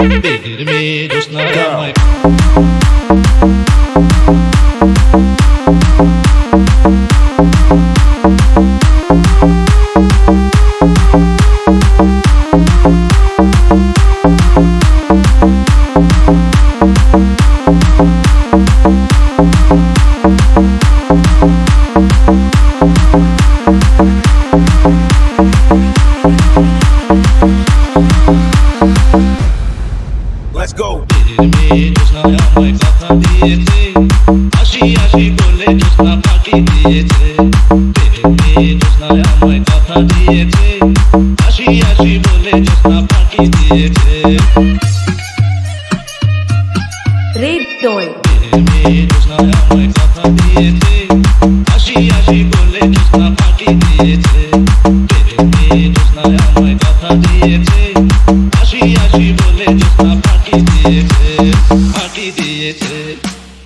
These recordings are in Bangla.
Baby, just not my আমায় কথা দিয়েছে হাসি হাসি বলে জোসনা ফাঁকি দিয়েছে বেরমে জোসনা আমায় কথা দিয়েছে হাসি হাসি বলে জোসনা ফাঁকি দিয়েছে Red Toy. বেরমে জোসনা আমায় কথা দিয়েছে হাসি হাসি বলে জোসনা ফাঁকি দিয়েছে বেরমে জোসনা আমায় কথা দিয়েছে হাসি হাসি বলে জোসনা ফাঁকি দিয়েছে দিয়েছে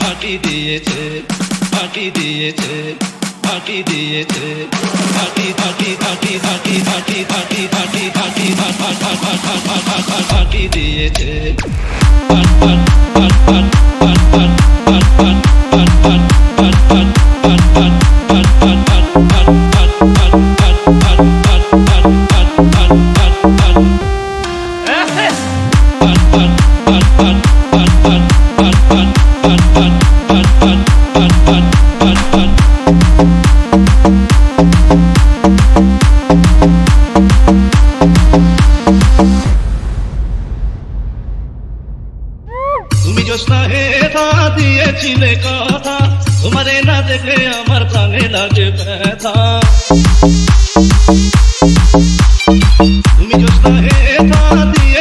ফাঁকি দিয়েছে ফাঁকি দিয়েছে ফাঁকি দিয়েছে ফাঁকি ফাঁকি ফাঁকি ফাঁকি ফাঁকি ফাঁকি ফাঁকি ফাঁকি ফাঁকি দিয়েছে ফাঁক ফাঁক জোসনা হে ধা দিয়েছিলে কথা তোমারে না দেখে আমার প্রাণে লাগে ব্যথা তুমি জোসনা হে ধা দিয়ে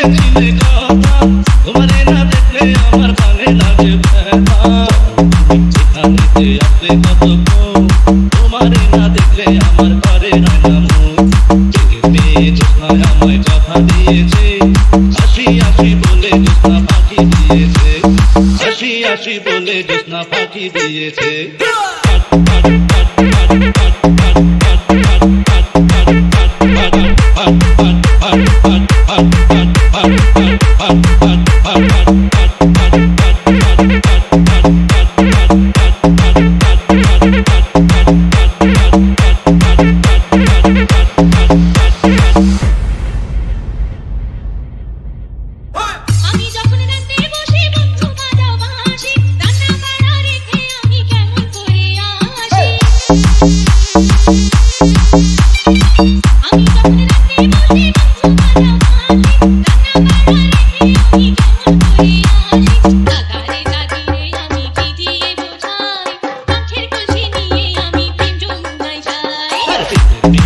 বাড়িতে আসলে কত তোমারে না দেখলে আমার ঘরে আমায় কথা দিয়েছে। আসি আসি বলে জোৎস্না পাখি দিয়েছে। আসি আসি বলে জোৎস্না পাখি দিয়েছে। Bye.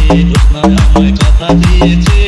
আমায় কথা দিয়েছে।